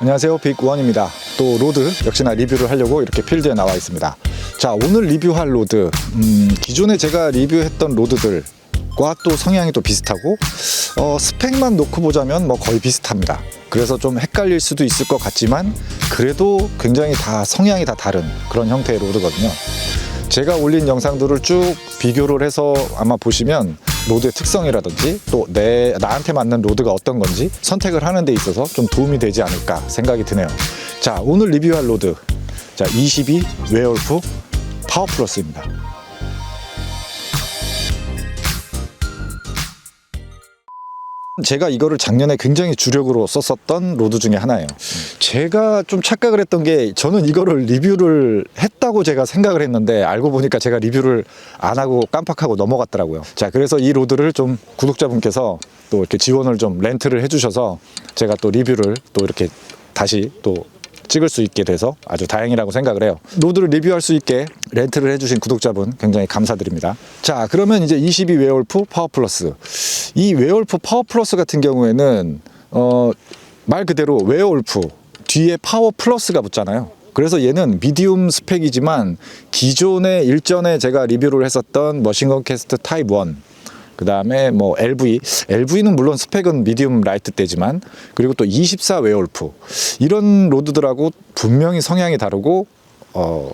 안녕하세요. 빅원입니다. 또 로드 역시나 리뷰를 하려고 이렇게 필드에 나와 있습니다. 자 오늘 리뷰할 로드. 음, 기존에 제가 리뷰했던 로드들 과 또 성향이 또 비슷하고 어, 스펙만 놓고 보자면 뭐 거의 비슷합니다. 그래서 좀 헷갈릴 수도 있을 것 같지만 그래도 굉장히 다 성향이 다 다른 그런 형태의 로드거든요. 제가 올린 영상들을 쭉 비교를 해서 아마 보시면 로드의 특성이라든지 또 내 나한테 맞는 로드가 어떤 건지 선택을 하는 데 있어서 좀 도움이 되지 않을까 생각이 드네요. 자, 오늘 리뷰할 로드. 자, 22 웨어울프 파워 플러스입니다. 제가 이거를 작년에 굉장히 주력으로 썼었던 로드 중에 하나예요. 제가 좀 착각을 했던 게 저는 이거를 리뷰를 했다고 제가 생각을 했는데 알고 보니까 제가 리뷰를 안 하고 깜빡하고 넘어갔더라고요. 자, 그래서 이 로드를 좀 구독자분께서 또 이렇게 지원을 좀 렌트를 해주셔서 제가 또 리뷰를 또 이렇게 다시 또 찍을 수 있게 돼서 아주 다행이라고 생각을 해요. 로드를 리뷰할 수 있게 렌트를 해주신 구독자분 굉장히 감사드립니다. 자, 그러면 이제 22 웨어울프 파워 플러스. 이 웨어울프 파워 플러스 같은 경우에는 어, 말 그대로 웨어울프 뒤에 파워 플러스가 붙잖아요. 그래서 얘는 미디움 스펙이지만 기존에 일전에 제가 리뷰를 했었던 머신건 캐스트 타입 1 그 다음에 뭐 LV, LV는 물론 스펙은 미디움 라이트 때지만 그리고 또 24 웨올프 이런 로드들하고 분명히 성향이 다르고 어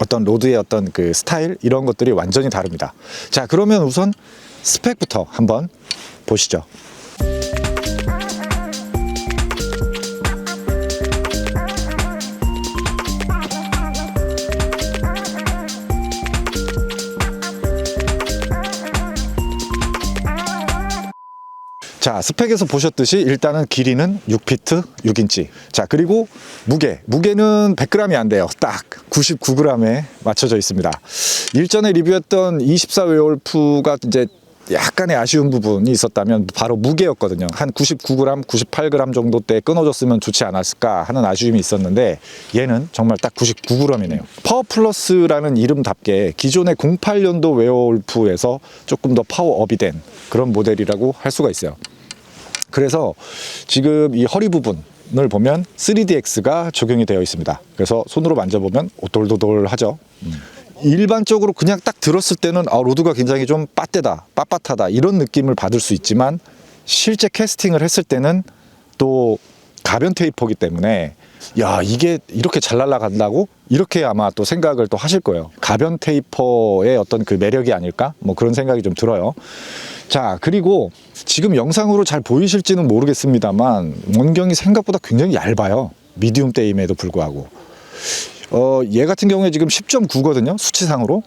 어떤 로드의 어떤 그 스타일 이런 것들이 완전히 다릅니다. 자 그러면 우선 스펙부터 한번 보시죠. 자, 스펙에서 보셨듯이 일단은 길이는 6피트 6인치. 자, 그리고 무게. 무게는 100g이 안 돼요. 딱 99g에 맞춰져 있습니다. 일전에 리뷰했던 24 웨올프가 이제 약간의 아쉬운 부분이 있었다면 바로 무게였거든요. 한 99g, 98g 정도 때 끊어졌으면 좋지 않았을까 하는 아쉬움이 있었는데 얘는 정말 딱 99g이네요. 파워 플러스라는 이름답게 기존의 08년도 웨어울프에서 조금 더 파워업이 된 그런 모델이라고 할 수가 있어요. 그래서 지금 이 허리 부분 을 보면 3DX가 적용이 되어 있습니다. 그래서 손으로 만져보면 오돌도돌하죠. 일반적으로 그냥 딱 들었을 때는 아, 로드가 굉장히 좀 빠떼다, 빳빳하다 이런 느낌을 받을 수 있지만 실제 캐스팅을 했을 때는 또 가변 테이퍼기 때문에 야 이게 이렇게 잘 날아간다고 이렇게 아마 또 생각을 또 하실 거예요. 가변 테이퍼의 어떤 그 매력이 아닐까 뭐 그런 생각이 좀 들어요. 자 그리고 지금 영상으로 잘 보이실지는 모르겠습니다만 원경이 생각보다 굉장히 얇아요. 미디움 때임에도 불구하고 어, 얘 같은 경우에 지금 10.9거든요. 수치상으로.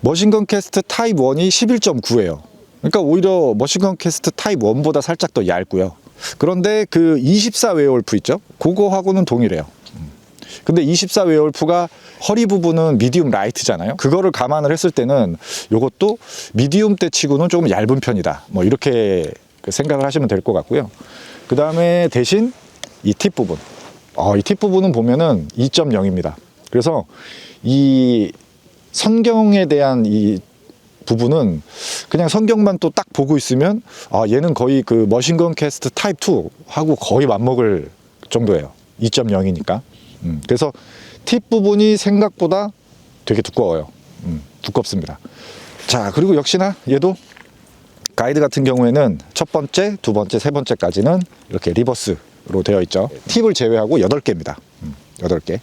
머신건 캐스트 타입 1이 11.9예요. 그러니까 오히려 머신건 캐스트 타입 1보다 살짝 더 얇고요. 그런데 그 24 웨어울프 있죠? 그거하고는 동일해요. 음. 근데 24 웨어울프가 허리 부분은 미디움 라이트잖아요. 그거를 감안을 했을 때는 이것도 미디움 때 치고는 조금 얇은 편이다. 뭐 이렇게 그 생각을 하시면 될 것 같고요. 그 다음에 대신 이 팁 부분. 어, 이 팁 부분은 보면은 2.0입니다. 그래서 이 성경에 대한 이 부분은 그냥 성경만 또 딱 보고 있으면 아 얘는 거의 그 머신건 캐스트 타입 2 하고 거의 맞먹을 정도예요. 2.0이니까. 음, 그래서 팁 부분이 생각보다 되게 두꺼워요. 음, 두껍습니다. 자 그리고 역시나 얘도 가이드 같은 경우에는 첫 번째, 두 번째, 세 번째까지는 이렇게 리버스로 되어 있죠. 팁을 제외하고 8개입니다. 음, 8개.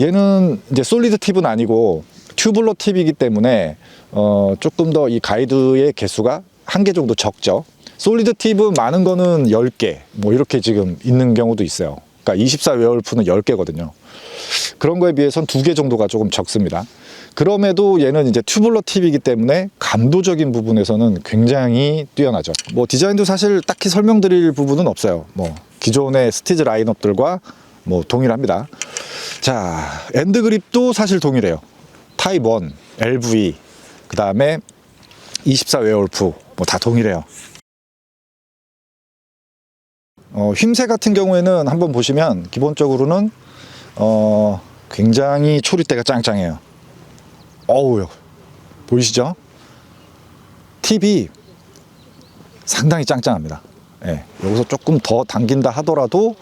얘는 이제 솔리드 팁은 아니고 튜블러 팁이기 때문에 어, 조금 더 이 가이드의 개수가 한 개 정도 적죠. 솔리드 팁은 많은 거는 10개 뭐 이렇게 지금 있는 경우도 있어요. 그러니까 24 웨어울프는 10개거든요. 그런 거에 비해서는 두개 정도가 조금 적습니다. 그럼에도 얘는 이제 튜블러 팁이기 때문에 감도적인 부분에서는 굉장히 뛰어나죠. 뭐 디자인도 사실 딱히 설명드릴 부분은 없어요. 뭐 기존의 스티즈 라인업들과 뭐 동일합니다. 자, 엔드 그립도 사실 동일해요. 타입 1, LV, 그 다음에 24 웨어울프 뭐 다 동일해요. 어, 휨새 같은 경우에는 한번 보시면 기본적으로는 어, 굉장히 초리대가 짱짱해요. 어우, 보이시죠? 팁이 상당히 짱짱합니다. 예, 여기서 조금 더 당긴다 하더라도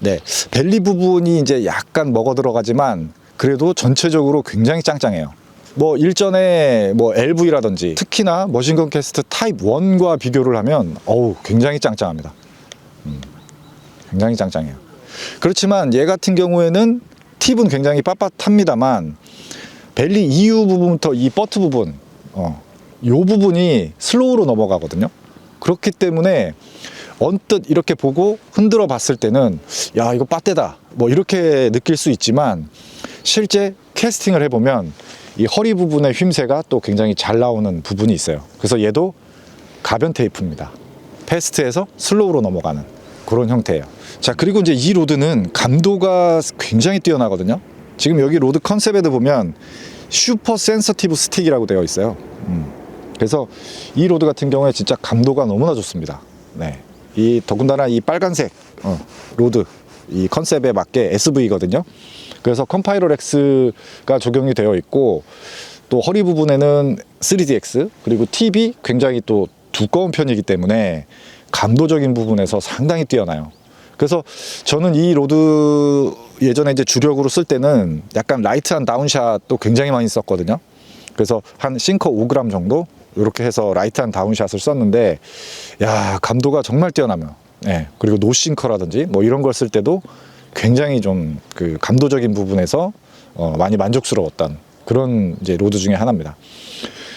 네, 벨리 부분이 이제 약간 먹어 들어가지만 그래도 전체적으로 굉장히 짱짱해요. 뭐 일전에 뭐 LV라든지 특히나 머신건 캐스트 타입 1과 비교를 하면 어우 굉장히 짱짱합니다. 음, 굉장히 짱짱해요. 그렇지만 얘 같은 경우에는 팁은 굉장히 빳빳합니다만 벨리 이후 부분부터 이 버트 부분, 어, 요 부분이 슬로우로 넘어가거든요. 그렇기 때문에 언뜻 이렇게 보고 흔들어 봤을 때는 야 이거 빠떼다 뭐 이렇게 느낄 수 있지만 실제 캐스팅을 해보면 이 허리 부분의 휨새가 또 굉장히 잘 나오는 부분이 있어요. 그래서 얘도 가변 테이프입니다. 패스트에서 슬로우로 넘어가는 그런 형태예요. 자 그리고 이제 이 로드는 감도가 굉장히 뛰어나거든요. 지금 여기 로드 컨셉에도 보면 슈퍼 센서티브 스틱이라고 되어 있어요. 음. 그래서 이 로드 같은 경우에 진짜 감도가 너무나 좋습니다. 네. 이 더군다나 이 빨간색 어, 로드 이 컨셉에 맞게 SV거든요. 그래서 컴파이러 렉스가 적용이 되어 있고 또 허리 부분에는 3DX 그리고 팁이 굉장히 또 두꺼운 편이기 때문에 감도적인 부분에서 상당히 뛰어나요. 그래서 저는 이 로드 예전에 이제 주력으로 쓸 때는 약간 라이트한 다운샷도 굉장히 많이 썼거든요. 그래서 한 싱커 5g 정도 이렇게 해서 라이트한 다운샷을 썼는데 야 감도가 정말 뛰어나며 예 그리고 노싱커라든지 뭐 이런 걸 쓸 때도 굉장히 좀 그 감도적인 부분에서 어, 많이 만족스러웠던 그런 이제 로드 중에 하나입니다.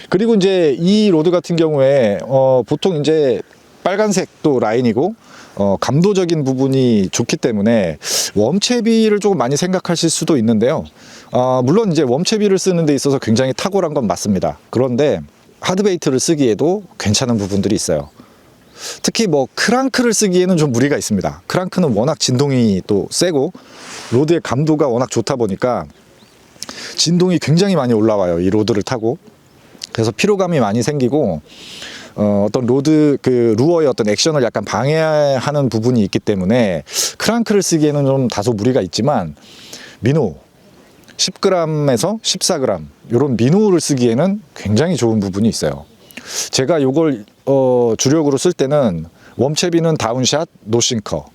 그리고 이제 이 로드 같은 경우에 어, 보통 이제 빨간색 또 라인이고 어, 감도적인 부분이 좋기 때문에 웜채비를 조금 많이 생각하실 수도 있는데요. 어, 물론 이제 웜채비를 쓰는 데 있어서 굉장히 탁월한 건 맞습니다. 그런데 하드베이트를 쓰기에도 괜찮은 부분들이 있어요. 특히 뭐 크랑크를 쓰기에는 좀 무리가 있습니다. 크랑크는 워낙 진동이 또 세고 로드의 감도가 워낙 좋다 보니까 진동이 굉장히 많이 올라와요. 이 로드를 타고. 그래서 피로감이 많이 생기고 어, 어떤 로드 그 루어의 어떤 액션을 약간 방해하는 부분이 있기 때문에 크랑크를 쓰기에는 좀 다소 무리가 있지만 민호 10g에서 14g 이런 민호를 쓰기에는 굉장히 좋은 부분이 있어요. 제가 요걸 어, 주력으로 쓸 때는 웜채비는 다운샷 노싱커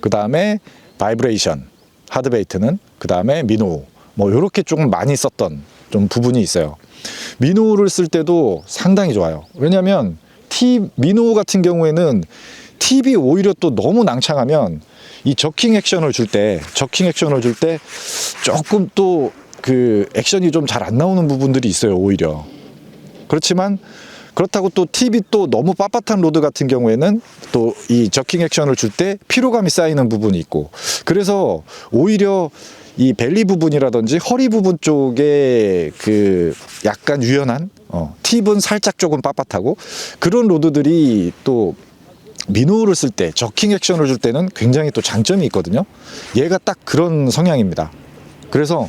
그 다음에 바이브레이션 하드베이트는 그 다음에 민호 뭐 이렇게 조금 많이 썼던 좀 부분이 있어요. 민호를 쓸 때도 상당히 좋아요. 왜냐하면 티 민호 같은 경우에는 팁이 오히려 또 너무 낭창하면 이 저킹 액션을 줄 때 저킹 액션을 줄 때 조금 또 그 액션이 좀 잘 안 나오는 부분들이 있어요 오히려 그렇지만 그렇다고 또 팁이 또 너무 빳빳한 로드 같은 경우에는 또 이 저킹 액션을 줄 때 피로감이 쌓이는 부분이 있고 그래서 오히려 이 벨리 부분이라든지 허리 부분 쪽에 그 약간 유연한 어, 팁은 살짝 조금 빳빳하고 그런 로드들이 또 민호를 쓸 때 저킹 액션을 줄 때는 굉장히 또 장점이 있거든요. 얘가 딱 그런 성향입니다. 그래서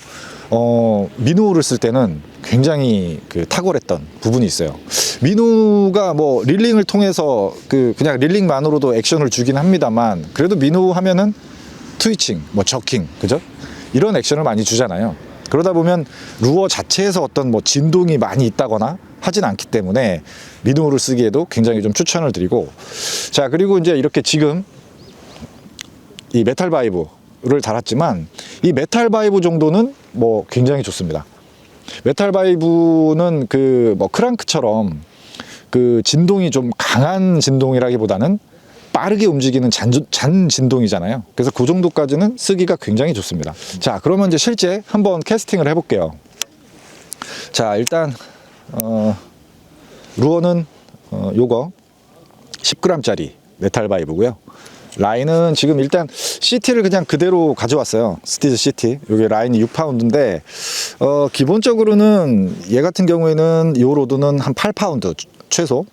어, 민호를 쓸 때는 굉장히 그 탁월했던 부분이 있어요. 민호가 뭐 릴링을 통해서 그 그냥 릴링만으로도 액션을 주긴 합니다만 그래도 민호 하면은 트위칭, 뭐 저킹, 그죠? 이런 액션을 많이 주잖아요. 그러다 보면 루어 자체에서 어떤 뭐 진동이 많이 있다거나 하진 않기 때문에 민호를 쓰기에도 굉장히 좀 추천을 드리고 자 그리고 이제 이렇게 지금 이 메탈 바이브를 달았지만 이 메탈 바이브 정도는 뭐 굉장히 좋습니다. 메탈 바이브는 그 뭐 크랑크처럼 그 진동이 좀 강한 진동이라기보다는 빠르게 움직이는 잔, 잔 진동이잖아요. 그래서 그 정도까지는 쓰기가 굉장히 좋습니다. 자, 그러면 이제 실제 한번 캐스팅을 해볼게요. 자, 일단 어, 루어는 어, 요거 10g짜리 메탈 바이브고요. 라인은 지금 일단 CT를 그냥 그대로 가져왔어요. 스티즈 CT. 여기 라인이 6파운드인데 어, 기본적으로는 얘 같은 경우에는 요 로드는 한 8파운드 최소.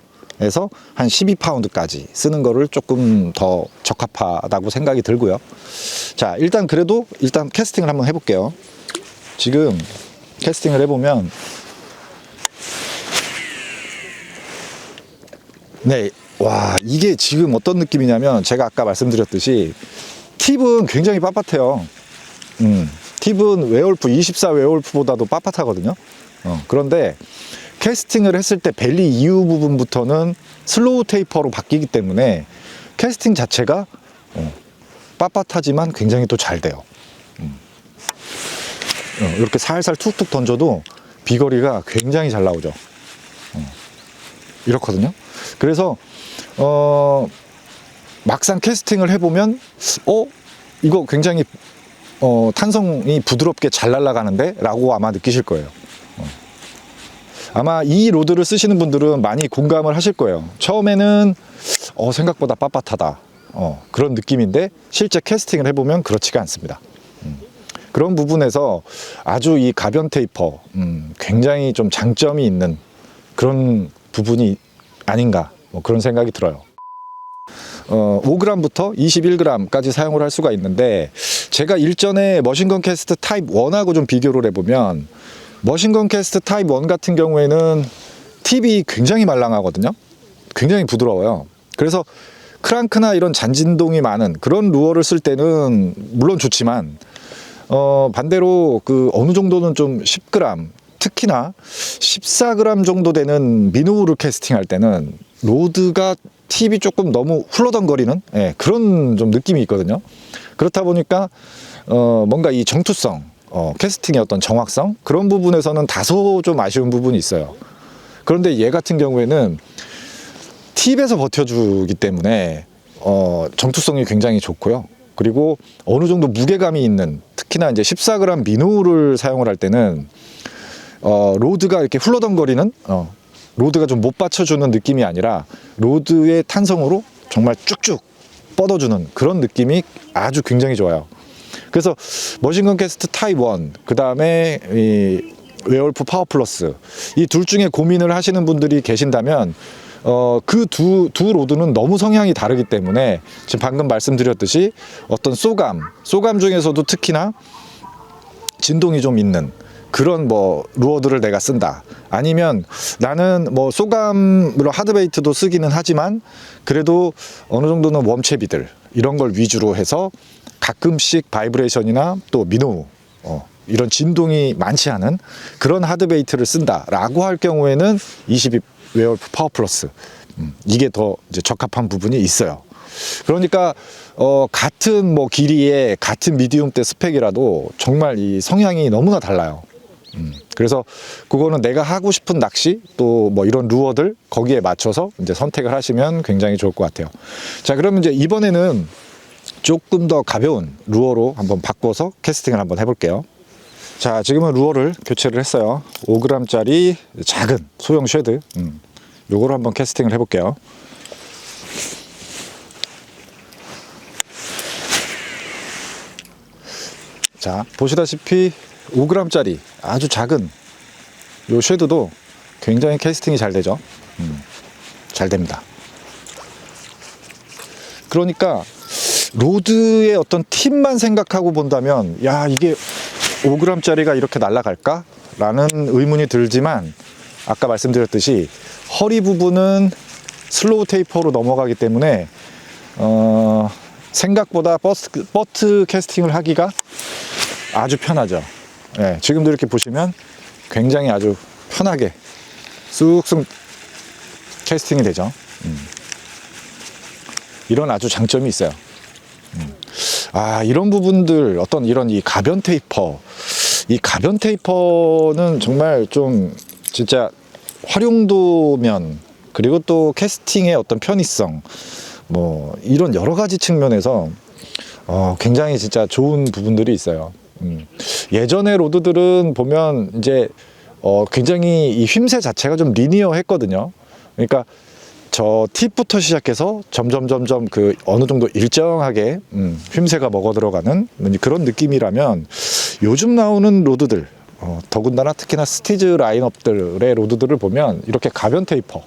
에서 한 12파운드까지 쓰는 거를 조금 더 적합하다고 생각이 들고요. 자, 일단 그래도 일단 캐스팅을 한번 해볼게요. 지금 캐스팅을 해보면 네, 와 이게 지금 어떤 느낌이냐면 제가 아까 말씀드렸듯이 팁은 굉장히 빳빳해요. 음, 팁은 웨올프 24 웨올프보다도 빳빳하거든요. 어, 그런데 캐스팅을 했을 때 벨리 이후 부분부터는 슬로우 테이퍼로 바뀌기 때문에 캐스팅 자체가 어, 빳빳하지만 굉장히 또 잘 돼요. 음. 어, 이렇게 살살 툭툭 던져도 비거리가 굉장히 잘 나오죠. 어, 이렇거든요. 그래서 어, 막상 캐스팅을 해보면 어 이거 굉장히 어, 탄성이 부드럽게 잘 날아가는데 라고 아마 느끼실 거예요. 어. 아마 이 로드를 쓰시는 분들은 많이 공감을 하실 거예요. 처음에는 어, 생각보다 빳빳하다. 어, 그런 느낌인데 실제 캐스팅을 해보면 그렇지가 않습니다. 음. 그런 부분에서 아주 이 가변 테이퍼 음, 굉장히 좀 장점이 있는 그런 부분이 아닌가 뭐 그런 생각이 들어요. 어, 5g부터 21g까지 사용을 할 수가 있는데 제가 일전에 머신건 캐스트 타입 1하고 좀 비교를 해보면 머신건 캐스트 타입 1 같은 경우에는 팁이 굉장히 말랑하거든요. 굉장히 부드러워요. 그래서 크랑크나 이런 잔진동이 많은 그런 루어를 쓸 때는 물론 좋지만 어, 반대로 그 어느 정도는 좀 10g 특히나 14g 정도 되는 미노우를 캐스팅할 때는 로드가 팁이 조금 너무 흘러덩거리는 예, 그런 좀 느낌이 있거든요. 그렇다 보니까 어, 뭔가 이 정투성, 어, 캐스팅의 어떤 정확성 그런 부분에서는 다소 좀 아쉬운 부분이 있어요. 그런데 얘 같은 경우에는 팁에서 버텨주기 때문에 어, 정투성이 굉장히 좋고요. 그리고 어느 정도 무게감이 있는 특히나 이제 14g 미노를 사용을 할 때는 어, 로드가 이렇게 흘러덩거리는 어, 로드가 좀 못 받쳐주는 느낌이 아니라 로드의 탄성으로 정말 쭉쭉 뻗어주는 그런 느낌이 아주 굉장히 좋아요. 그래서 머신건 캐스트 타입 1, 그 다음에 이 웨얼프 파워 플러스 이 둘 중에 고민을 하시는 분들이 계신다면 어, 그 두, 두 로드는 너무 성향이 다르기 때문에 지금 방금 말씀드렸듯이 어떤 쏘감, 쏘감 중에서도 특히나 진동이 좀 있는 그런 뭐 루어들을 내가 쓴다. 아니면 나는 뭐 소감으로 하드베이트도 쓰기는 하지만 그래도 어느 정도는 웜채비들 이런 걸 위주로 해서 가끔씩 바이브레이션이나 또 미노 어, 이런 진동이 많지 않은 그런 하드베이트를 쓴다라고 할 경우에는 22 웨어프 파워 플러스 음, 이게 더 이제 적합한 부분이 있어요. 그러니까 어, 같은 뭐 길이의 같은 미디움 대 스펙이라도 정말 이 성향이 너무나 달라요. 음, 그래서 그거는 내가 하고 싶은 낚시 또 뭐 이런 루어들 거기에 맞춰서 이제 선택을 하시면 굉장히 좋을 것 같아요. 자, 그러면 이제 이번에는 조금 더 가벼운 루어로 한번 바꿔서 캐스팅을 한번 해볼게요. 자, 지금은 루어를 교체를 했어요. 5g짜리 작은 소형 쉐드. 음, 요거를 한번 캐스팅을 해볼게요. 자, 보시다시피 5g짜리 아주 작은 요 쉐드도 굉장히 캐스팅이 잘 되죠. 음, 잘 됩니다. 그러니까 로드의 어떤 팁만 생각하고 본다면 야 이게 5g짜리가 이렇게 날아갈까? 라는 의문이 들지만 아까 말씀드렸듯이 허리 부분은 슬로우 테이퍼로 넘어가기 때문에 어, 생각보다 버스, 버트 캐스팅을 하기가 아주 편하죠. 예, 지금도 이렇게 보시면 굉장히 아주 편하게 쑥쑥 캐스팅이 되죠. 음. 이런 아주 장점이 있어요. 음. 아, 이런 부분들, 어떤 이런 이 가변 테이퍼, 이 가변 테이퍼는 정말 좀 진짜 활용도면, 그리고 또 캐스팅의 어떤 편의성, 뭐, 이런 여러 가지 측면에서 어, 굉장히 진짜 좋은 부분들이 있어요. 음. 예전의 로드들은 보면 이제 어, 굉장히 이 휨새 자체가 좀 리니어 했거든요. 그러니까 저 팁부터 시작해서 점점 점점 그 어느 정도 일정하게 음, 휨새가 먹어 들어가는 그런 느낌이라면 요즘 나오는 로드들 어, 더군다나 특히나 스티즈 라인업들의 로드들을 보면 이렇게 가변 테이퍼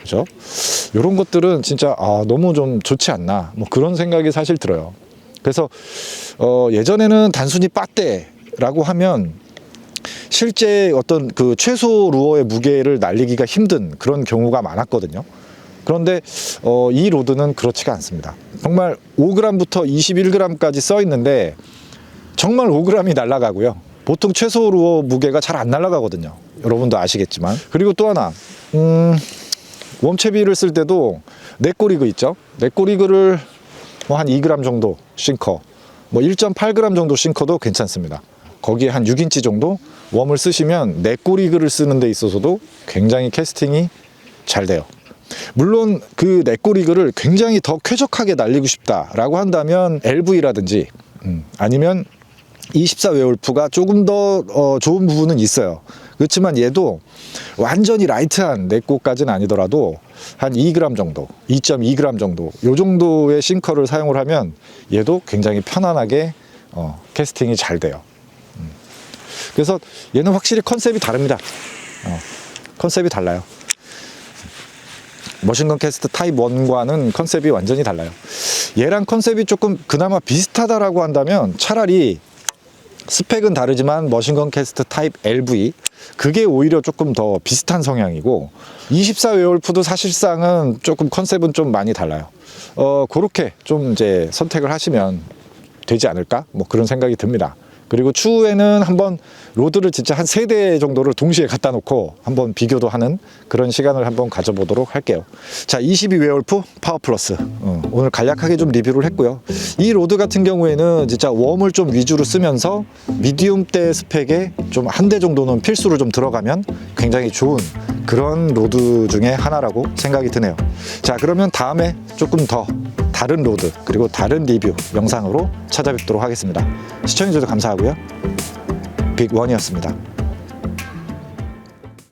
그죠? 이런 것들은 진짜 아, 너무 좀 좋지 않나 뭐 그런 생각이 사실 들어요. 그래서 어, 예전에는 단순히 빠떼라고 하면 실제 어떤 그 최소 루어의 무게를 날리기가 힘든 그런 경우가 많았거든요. 그런데 어, 이 로드는 그렇지가 않습니다. 정말 5g부터 21g까지 써 있는데 정말 5g이 날아가고요. 보통 최소 루어 무게가 잘 안 날아가거든요. 여러분도 아시겠지만. 그리고 또 하나, 음, 웜채비를 쓸 때도 넷꼬리그 있죠? 넷꼬리그를 뭐 한 2g 정도 싱커, 뭐 1.8g 정도 싱커도 괜찮습니다. 거기에 한 6인치 정도 웜을 쓰시면 네꼬리그를 쓰는 데 있어서도 굉장히 캐스팅이 잘 돼요. 물론 그 네꼬리그를 굉장히 더 쾌적하게 날리고 싶다라고 한다면 LV라든지 음, 아니면 24 웨올프가 조금 더 어, 좋은 부분은 있어요. 그렇지만 얘도 완전히 라이트한 내꼬까지는 아니더라도 한 2g 정도, 2.2g 정도, 요 정도의 싱커를 사용을 하면 얘도 굉장히 편안하게 어, 캐스팅이 잘 돼요. 음. 그래서 얘는 확실히 컨셉이 다릅니다. 어, 컨셉이 달라요. 머신건 캐스트 타입 1과는 컨셉이 완전히 달라요. 얘랑 컨셉이 조금 그나마 비슷하다라고 한다면 차라리 스펙은 다르지만 머신건 캐스트 타입 LV 그게 오히려 조금 더 비슷한 성향이고 24 웨올프도 사실상은 조금 컨셉은 좀 많이 달라요. 어 그렇게 좀 이제 선택을 하시면 되지 않을까 뭐 그런 생각이 듭니다. 그리고 추후에는 한번 로드를 진짜 한 세 대 정도를 동시에 갖다 놓고 한번 비교도 하는 그런 시간을 한번 가져보도록 할게요. 자, 22 웨올프 파워 플러스. 어, 오늘 간략하게 좀 리뷰를 했고요. 이 로드 같은 경우에는 진짜 웜을 좀 위주로 쓰면서 미디움대 스펙에 좀 한 대 정도는 필수로 좀 들어가면 굉장히 좋은 그런 로드 중에 하나라고 생각이 드네요. 자, 그러면 다음에 조금 더 다른 로드 그리고 다른 리뷰 영상으로 찾아뵙도록 하겠습니다. 시청해주셔서 감사하고요. 빅원이었습니다.